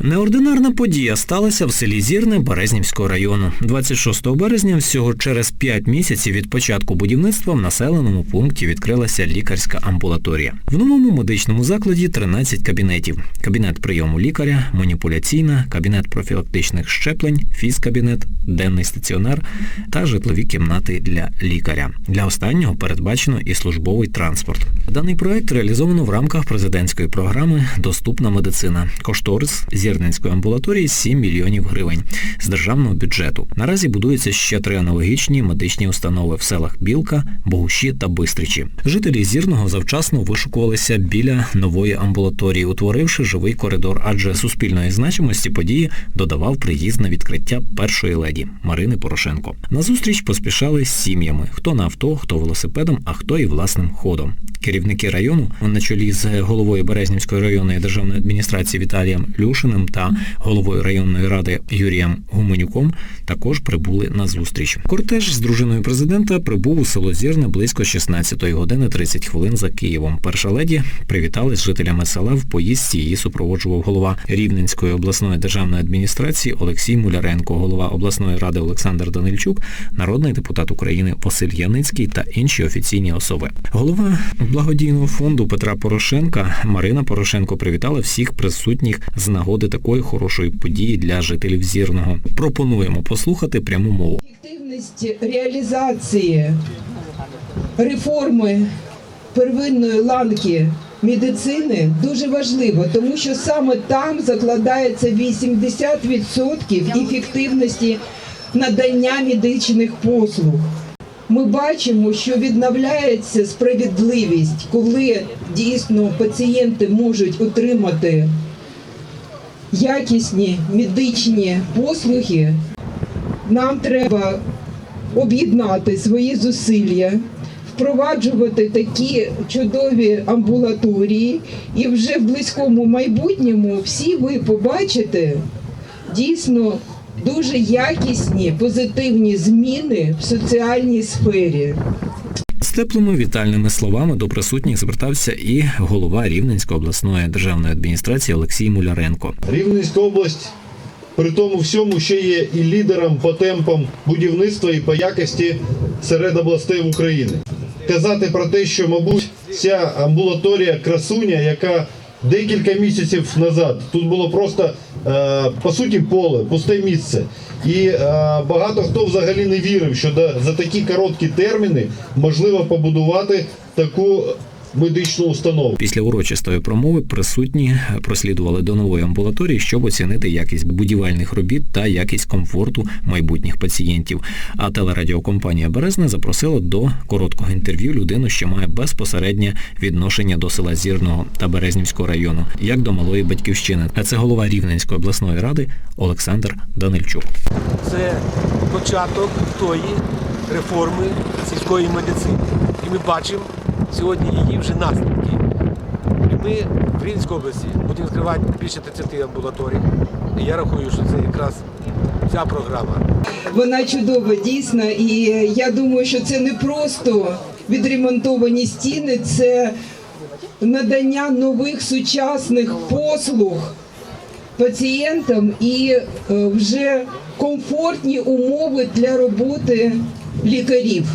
Неординарна подія сталася в селі Зірне Березнівського району. 26 березня, всього через 5 місяців від початку будівництва в населеному пункті відкрилася лікарська амбулаторія. В новому медичному закладі 13 кабінетів. Кабінет прийому лікаря, маніпуляційна, кабінет профілактичних щеплень, фізкабінет, денний стаціонар та житлові кімнати для лікаря. Для останнього передбачено і службовий транспорт. Даний проект реалізовано в рамках президентської програми Доступна медицина. Кошторис Зірненської амбулаторії 7 мільйонів гривень з державного бюджету. Наразі будуються ще три аналогічні медичні установи в селах Білка, Богуші та Бистричі. Жителі Зірного завчасно вишукувалися біля нової амбулаторії, утворивши живий коридор, адже суспільної значимості події додавав приїзд на відкриття першої леді Марини Порошенко. На зустріч поспішали з сім'ями: хто на авто, хто велосипедом, а хто і власним ходом. Керівники району на чолі з головою Березнівської районної державної адміністрації Віталієм Люшиним та головою районної ради Юрієм Гуменюком також прибули на зустріч. Кортеж з дружиною президента прибув у село Зірне близько 16 години 30 хвилин за Києвом. Перша леді привітали з жителями села в поїздці. Її супроводжував голова Рівненської обласної державної адміністрації Олексій Муляренко, голова обласної ради Олександр Данильчук, народний депутат України Василь Яницький та інші офіційні особи. Голова благодійного фонду Петра Порошенка Марина Порошенко привітала всіх присутніх з нагоди такої хорошої події для жителів Зірного. Пропонуємо послухати пряму мову. Ефективність реалізації реформи первинної ланки медицини дуже важливо, тому що саме там закладається 80% ефективності надання медичних послуг. Ми бачимо, що відновляється справедливість, коли дійсно пацієнти можуть отримати якісні медичні послуги. Нам треба об'єднати свої зусилля, впроваджувати такі чудові амбулаторії, і вже в близькому майбутньому всі ви побачите дійсно дуже якісні позитивні зміни в соціальній сфері. З теплими вітальними словами до присутніх звертався і голова Рівненської обласної державної адміністрації Олексій Муляренко. Рівненська область при тому всьому ще є і лідером по темпам будівництва і по якості серед областей України. Казати про те, що, мабуть, ця амбулаторія красуня, яка декілька місяців назад тут було просто по суті поле, пусте місце. І е, багато хто взагалі не вірив, що за такі короткі терміни можливо побудувати таку медичну установу. Після урочистої промови присутні прослідували до нової амбулаторії, щоб оцінити якість будівельних робіт та якість комфорту майбутніх пацієнтів. А телерадіокомпанія Березне запросила до короткого інтерв'ю людину, що має безпосереднє відношення до села Зірного та Березнівського району, як до малої батьківщини. А це голова Рівненської обласної ради Олександр Данильчук. це початок тої реформи сільської медицини. І ми бачимо сьогодні її вже наслідки. Ми в Рівненській області будемо відкривати більше 30 амбулаторій. І я рахую, що це якраз ця програма. Вона чудова, дійсно, і я думаю, що це не просто відремонтовані стіни, це надання нових сучасних послуг пацієнтам і е, вже комфортні умови для роботи лікарів.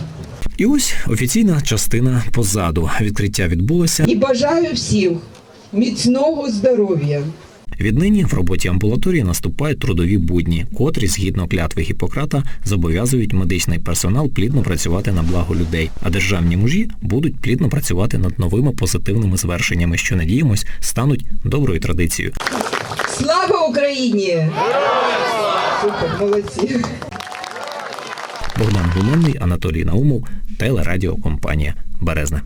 І ось офіційна частина позаду. Відкриття відбулося. І бажаю всім міцного здоров'я. Віднині в роботі амбулаторії наступають трудові будні, котрі, згідно клятви Гіппократа, зобов'язують медичний персонал плідно працювати на благо людей, а державні мужі будуть плідно працювати над новими позитивними звершеннями, що надіємось стануть доброю традицією. Слава Україні! Супер, молодці! Богдан Гуменний, Анатолій Наумов, телерадіокомпанія Березне.